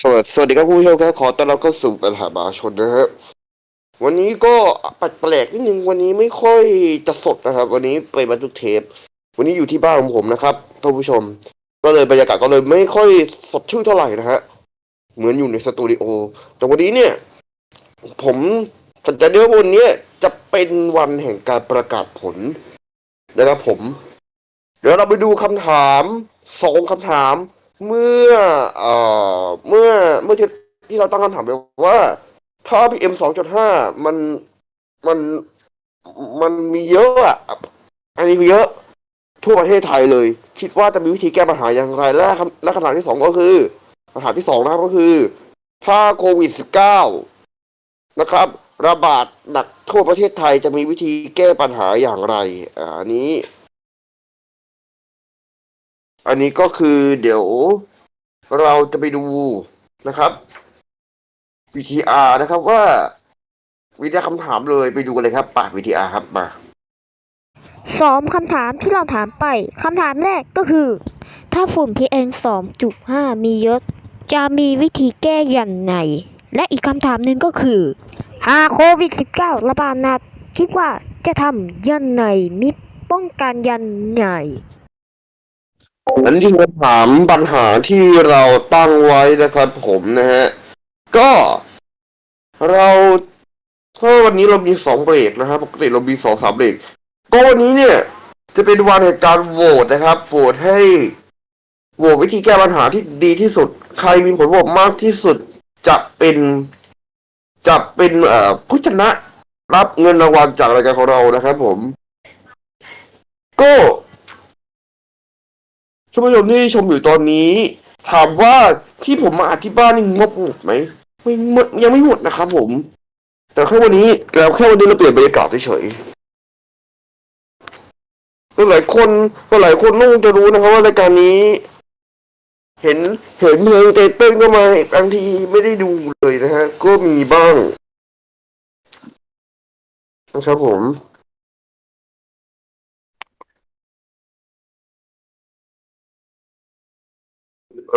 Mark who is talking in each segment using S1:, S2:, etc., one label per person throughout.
S1: สวัสสวัสดีครับคุณผู้ชมครับขอต้อนรับเข้าสู่ปัญหามหาชนนะฮะวันนี้ก็แปลกๆนิดนึงวันนี้ไม่ค่อยจะสดนะครับ วันนี้เป็นบันทึกเทป วันนี้อยู่ที่บ้านของผมนะครับท่านผู้ชม ก็เลยบรรยากาศก็เลยไม่ค่อยสดชื่นเท่าไหร่นะฮะเหมือนอยู่ในสตูดิโอแต่วันนี้เนี่ย ผมสัญญาเว่าวันนี้จะเป็นวันแห่งการประกาศผลนะครับผม เดี๋ยวเราไปดูคำถามสองคำถาม เมื่อเอ่อเมื่อเมื่อที่ที่เราตั้งคำถามไปว่า ถ้า PM สองจุดห้ามันมันมันมีเยอะอะอันนี้มีเยอะ ทั่วประเทศไทยเลย คิดว่าจะมีวิธีแก้ปัญหาอย่างไร และคำและคำถามที่สองก็คือคำถามที่สองนะครับก็คือ ถ้าโควิดสิบเก้านะครับ ระบาดหนักทั่วประเทศไทยจะมีวิธีแก้ปัญหาอย่างไร อันนี้ อันนี้ก็คือเดี๋ยวเราจะไปดูนะครับ VTR นะครับว่าวิทยาคำถามเลยไปดูเลยครับปาก VTR ครับมา
S2: สองคำถามที่เราถามไปคำถามแรกก็คือ ถ้าฝุ่น PM 2.5 มีเยอะจะมีวิธีแก้อย่างไรและอีกคำถามหนึ่งก็คือ หากโควิด 19 ระบาดหนักคิดว่าจะทำยังไงมีป้องกันยังไง
S1: นนี้คือคำถามปัญหาที่เราตั้งไว้นะครับ ผมนะฮะ ก็เราถ้าวันนี้เรามีสองเบรกนะครับ ปกติเรามีสองสามเบรก ก็วันนี้เนี่ย จะเป็นวันแห่งการโหวตนะครับ โหวตให้ โหวตวิธีแก้ปัญหาที่ดีที่สุด ใครมีผลโหวตมากที่สุดจะเป็น จะเป็นเอ่อผู้ชนะรับเงินรางวัลจากรายการของเรานะครับผม ก็ ท่านผู้ชมที่ชมอยู่ตอนนี้ ถามว่าที่ผมมาอธิบายนี่งบหมดไหมไม่หมดยังไม่หมดนะครับผม แต่แค่วันนี้แล้วแค่วันนี้เราเปลี่ยนบรรยากาศเฉยๆก็หลายคนก็หลายคนนุ่งจะรู้นะครับว่ารายการนี้ เห็นเห็นเพลงเตเต้นก็มาบางทีไม่ได้ดูเลยนะฮะ ก็มีบ้างนะครับผม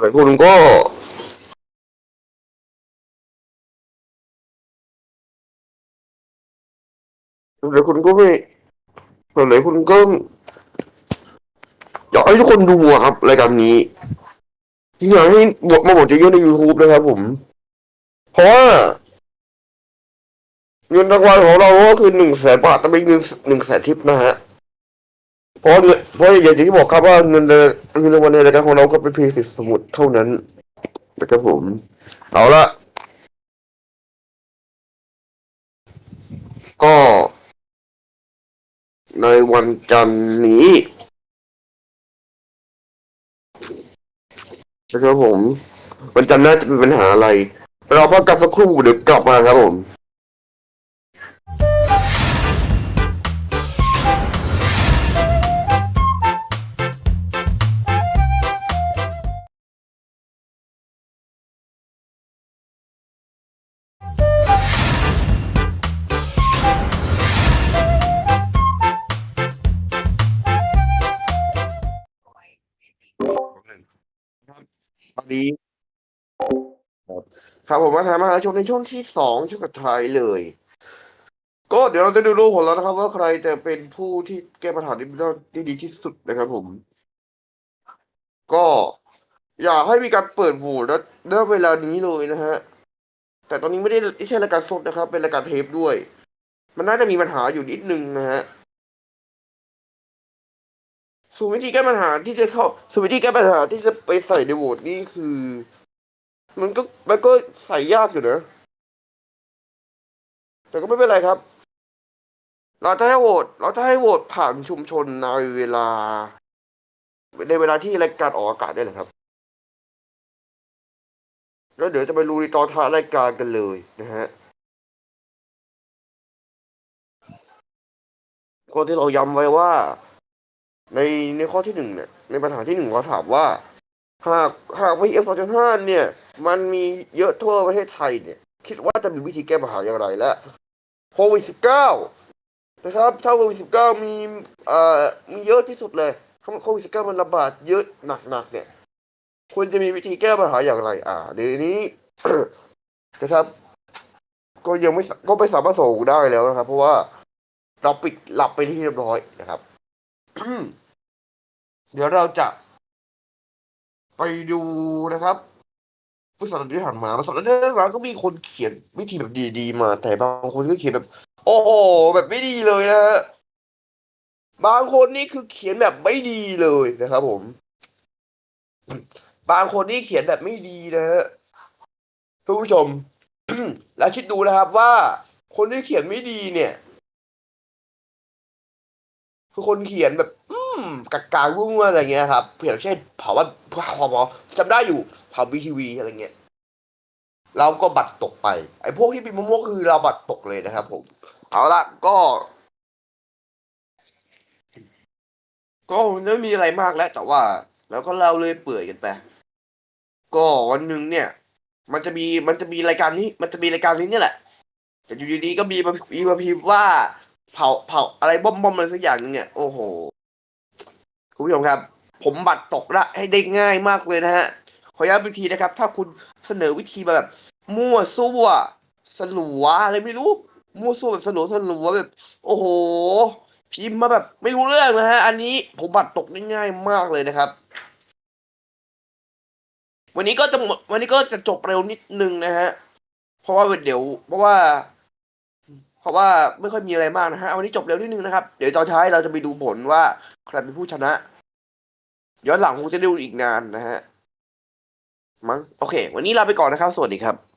S1: หลายคนก็หลายคนก็ไม่หลายคนก็อยากให้ทุกคนดูอะครับรายการนี้ที่อยากให้บทมาบทจะเยอะใน YouTube นะครับผม เพราะว่าเงินรางวัลของเราก็คือหนึ่งแสนบาทแต่เป็นเงินหนึ่งแสนทิปนะฮะ เพราะเงินเพราะอย่างที่บอกครับว่าเงินเดือนเงินรางวัลในรายการของเราก็เป็นเพียงสิทธิสมุดเท่านั้นนะครับผม เอาละก็ ในวันจันทร์นี้นะครับผม วันจันทร์น่าจะเป็นปัญหาอะไร เราพักกันสักครู่เดี๋ยวกลับมาครับผม ตอนนี้ครับครับผมมาถามมหาชนในช่วงที่สองช่วงสุดท้ายเลย ก็เดี๋ยวเราจะดูรูปผลแล้วนะครับ ว่าใครจะเป็นผู้ที่แก้ปัญหานี้ได้ดีที่สุดนะครับผม ก็อยากให้มีการเปิดโหวตแล้วณเวลานี้เลยนะฮะ แต่ตอนนี้ไม่ได้ไม่ใช่รายการสดนะครับ เป็นรายการเทปด้วย มันน่าจะมีปัญหาอยู่นิดนึงนะฮะส่วนวิธีแก้ปัญหาที่จะเข้าส่วนวิธีแก้ปัญหาที่จะ ไปใส่ในโหวตนี่คือ มันก็มันก็ใส่ยากอยู่นะ แต่ก็ไม่เป็นไรครับ เราจะให้โหวตเราจะให้โหวตผ่านชุมชนในเวลา ในเวลาที่รายการออกอากาศได้เลยครับ แล้วเดี๋ยวจะไปรู้ในตอนท้ายรายการกันเลยนะฮะข้อที่เราย้ำไว้ว่า ในในข้อที่หนึ่งเนี่ยในปัญหาที่หนึ่งเราถามว่า หากหากวีเอฟสองจุดห้าเนี่ย มันมีเยอะทั่วประเทศไทยเนี่ย คิดว่าจะมีวิธีแก้ปัญหาอย่างไรและโควิดสิบเก้านะครับถ้าโควิดสิบเก้ามีเอ่อมีเยอะที่สุดเลยถ้าโควิดสิบเก้ามันระบาดเยอะหนักๆเนี่ยควรจะมีวิธีแก้ปัญหาอย่างไร อ่าเดี๋ยวนี้นะครับ ก็ยังไม่ก็ไม่สามารถส่งได้แล้วนะครับ เพราะว่าเราปิดหลับไปที่เรียบร้อยนะครับ เดี๋ยวเราจะ ไปดูนะครับผู้สอนที่ผ่านมาผู้สอนที่ผ่านมาก็มีคนเขียนวิธีแบบดีๆมา แต่บางคนก็เขียนแบบ โอ้โหแบบไม่ดีเลยนะฮะบางคนนี่คือเขียนแบบไม่ดีเลยนะครับผม บางคนนี่เขียนแบบไม่ดีนะฮะทุกผู้ชม แล้วคิดดูนะครับว่าคนที่เขียนไม่ดีเนี่ยคือคนเขียนแบบ กาการุ่งอะไรเงี้ยครับอย่างเช่นเผาว่าเผาเผาจำได้อยู่เผาบีทีวีอะไรเงี้ยเราก็บัตรตกไป ไอ้พวกที่เป็นมะม่วงคือเราบัตรตกเลยนะครับ ผม เอาละก็ ก็ไม่มีอะไรมากแล้ว แต่ว่าเราก็เล่าเลยเปื่อยกันไปก็วันหนึ่งเนี่ย มันจะมีมันจะมีรายการนี้ มันจะมีรายการนี้เนี่ยแหละ แต่อยู่ดีๆก็มีมามีมาพิมพ์ว่าเผาเผาอะไรบ้อมบอมอะไรสักอย่างนึงเนี่ยโอ้โห คุณผู้ชมครับ ผมบัตรตกละให้ได้ง่ายมากเลยนะฮะ ขอย้ำอีกทีนะครับ ถ้าคุณเสนอวิธีมาแบบ มั่วซั่วสลัวอะไรไม่รู้ มั่วซั่วแบบสลัวสลัวแบบ โอ้โห พิมพ์มาแบบไม่รู้เรื่องนะฮะ อันนี้ผมบัตรตกได้ง่ายมากเลยนะครับ วันนี้ก็จะหมดวันนี้ก็จะจบเร็วนิดนึงนะฮะ เพราะว่าเดี๋ยว เพราะว่า เพราะว่าไม่ค่อยมีอะไรมากนะฮะวันนี้จบเร็วนิดนึงนะครับ เดี๋ยวตอนท้ายเราจะไปดูผลว่าใครเป็นผู้ชนะ ย้อนหลังคงจะได้ดูอีกนานนะฮะมั้งโอเค วันนี้ลาไปก่อนนะครับ สวัสดีครับ